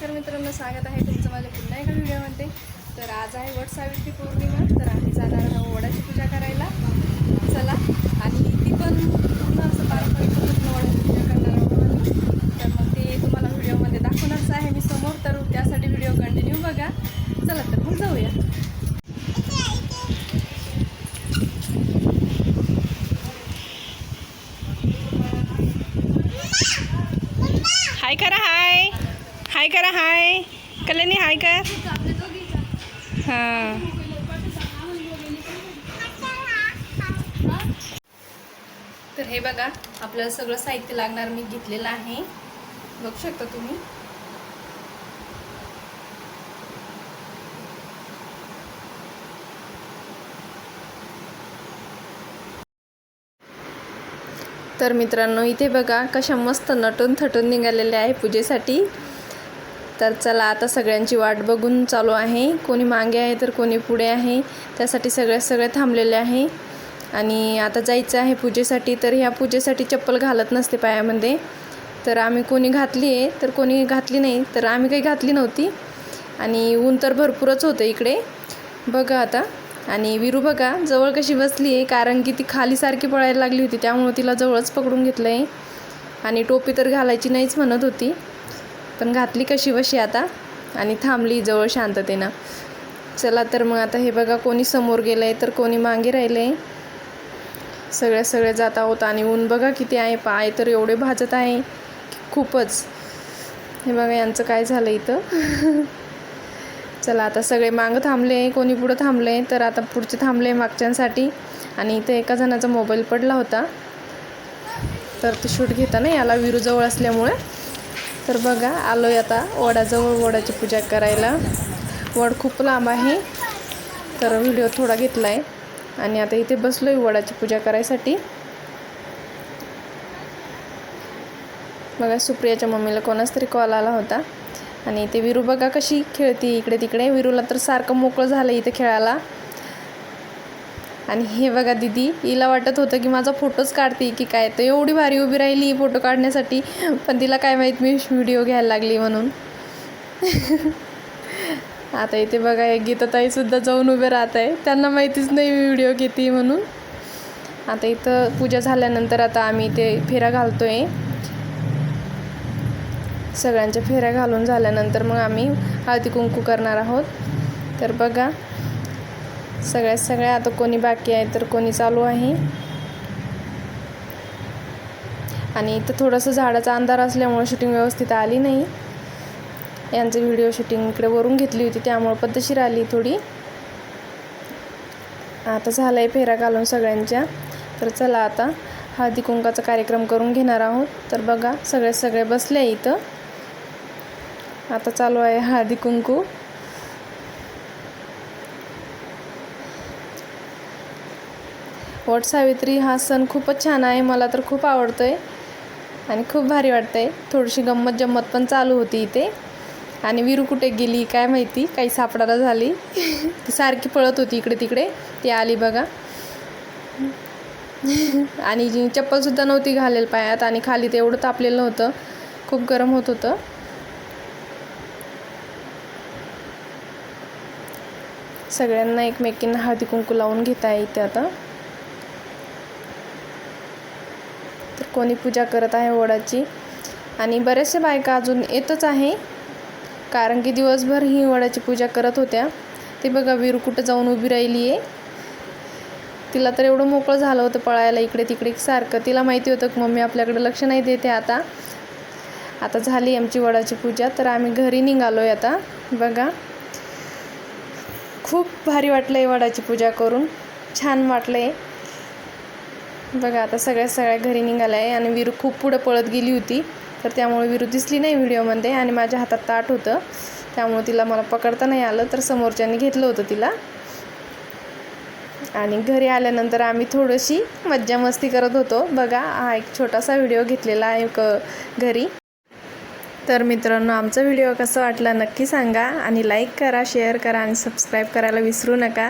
नमस्कार मित्रांनो स्वागत आहे तुमचं माझ्या पुन्हा एका व्हिडिओमध्ये. तर आज आहे वट सावित्री पौर्णिमा तर आम्ही जाणार आहोत वडाची पूजा करायला. चला आणि ती पण पूर्ण असं पारंपरिक पूर्ण वडाची पूजा करणार आहोत तर मग ते तुम्हाला व्हिडिओमध्ये दाखवणारच आहे मी समोर तर त्यासाठी व्हिडिओ कंटिन्यू बघा. चला तर मग जाऊया. हाय करा हाय. हाय करा हाय. कल्याणी हाय कर. हां. तर हे बघा आपल्याला सगळं साहित्य लागणार मी घेतलेलं आहे. बघू शकता तुम्ही. तर मित्रांनो इथे बघा कशा मस्त नटून थटून निघालेले आहे पूजेसाठी. तर चला आता सगळ्यांची वाट बघून चालू आहे. कोणी मागे आहे तर कोणी पुढे आहे. त्यासाठी सगळे सगळे थांबलेले आहे. आणि आता जायचं आहे पूजेसाठी. तर ह्या पूजेसाठी चप्पल घालत नसते पायामध्ये. तर आम्ही कोणी घातली आहे तर कोणी घातली नाही. तर आम्ही काही घातली नव्हती. आणि ऊन तर भरपूरच होतं इकडे. बघा आता. आणि विरू बघा जवळ कशी बसली आहे. कारण की ती खाली सारखी पळायला लागली होती. त्यामुळं तिला जवळच पकडून घेतलं आहे आणि टोपी तर घालायची नाहीच म्हणत होती. पण घातली कशी बशी आता? आणि थांबली जवळ शांततेनं. चला तर मग आता हे बघा कोणी समोर गेलं आहे तर कोणी मागे राहिलं आहे सगळ्या सगळ्या जात आहोत आणि ऊन बघा किती आहे. पाय तर एवढे भाजत आहे खूपच. हे बघा यांचं काय झालं इथं? चला आता सगळे मागं थांबले कोणी पुढं थांबले तर आता पुढचे थांबले मागच्यांसाठी. आणि इथे एका जणाचा मोबाईल पडला होता. तर ते शूट घेताना याला विरूजवळ असल्यामुळे तर बघा आलो आहे आता वडाजवळ वडाची पूजा करायला. वड खूप लांब आहे तर व्हिडिओ थोडा घेतला आहे आणि आता इथे बसलो आहे वडाची पूजा करायसाठी. बघा सुप्रियाच्या मम्मीला कोणाच तरी कॉल आला होता. आणि इथे विरू बघा कशी खेळती इकडे तिकडे. विरूला तर सारखं मोकळं झालं इथे खेळायला. आणि हे बघा दिदी हिला वाटत होतं की माझा फोटोच काढते की काय? तर एवढी भारी उभी राहिली फोटो काढण्यासाठी. पण तिला काय माहीत मी व्हिडिओ घ्यायला लागली म्हणून. आता इथे बघा एक गीताताईसुद्धा जाऊन उभे राहत आहे. त्यांना माहितीच नाही मी व्हिडिओ घेते म्हणून. आता इथं पूजा झाल्यानंतर आता आम्ही इथे फेरा घालतो आहे सगळ्यांच्या फेऱ्या घालून झाल्यानंतर मग आम्ही हळदी कुंकू करणार आहोत. तर बघा सगळ्यात सगळ्या. आता कोणी बाकी आहे तर कोणी चालू आहे. आणि इथं थोडंसं झाडाचा अंधार असल्यामुळं शूटिंग व्यवस्थित आली नाही. यांचं व्हिडिओ शूटिंग इकडे वरून घेतली होती त्यामुळं पद्धतशीर आली थोडी. आता झालं आहे फेरा घालून सगळ्यांच्या. तर चला आता हळदी कुंकाचा कार्यक्रम करून घेणार आहोत. तर बघा सगळे सगळे बसले इथं. आता चालू आहे हळदी कुंकू. वट सावित्री हा सण खूपच छान आहे मला तर खूप आवडतो आहे आणि खूप भारी वाटतं आहे थोडीशी गंमत जम्मत पण चालू होती इथे. आणि विरू कुठे गेली काय माहिती काही सापडायला झाली. ती सारखी पळत होती इकडे तिकडे ती आली बघा. आणि जी चप्पलसुद्धा नव्हती घालेल पायात आणि खाली ते एवढं तापलेलं होतं खूप गरम होत होतं. सगळ्यांना एकमेकींना हळदी कुंकू लावून घेता येते आता. कोणी पूजा करत आहे वडाची. आणि बरेचसे बायका अजून येतच आहे. कारण की दिवसभर ही वडाची पूजा करत होत्या. ते बघा वीर कुठं जाऊन उभी राहिली आहे. तिला तर एवढं मोकळं झालं होतं पळायला इकडे तिकडे सारखं. तिला माहिती होतं की मम्मी आपल्याकडे लक्ष नाही देते आता. आता झाली आमची वडाची पूजा. तर आम्ही घरी निघालो आहे आता. बघा. खूप भारी वाटलं आहे वडाची पूजा करून. छान वाटलं आहे बघा आता सगळ्या सगळ्या घरी निघाल्या आहे आणि विरू खूप पुढं पळत गेली होती. तर त्यामुळे विरू दिसली नाही व्हिडिओमध्ये आणि माझ्या हातात ताट होतं. त्यामुळे तिला मला पकडता नाही आलं तर समोरच्यांनी घेतलं होतं तिला. आणि घरी आल्यानंतर आम्ही थोडीशी मज्जा मस्ती करत होतो. बघा हा एक छोटासा व्हिडिओ घेतलेला आहे क घरी. तर मित्रांनो आमचा व्हिडिओ कसा वाटला नक्की सांगा आणि लाईक करा शेअर करा आणि सबस्क्राईब करायला विसरू नका.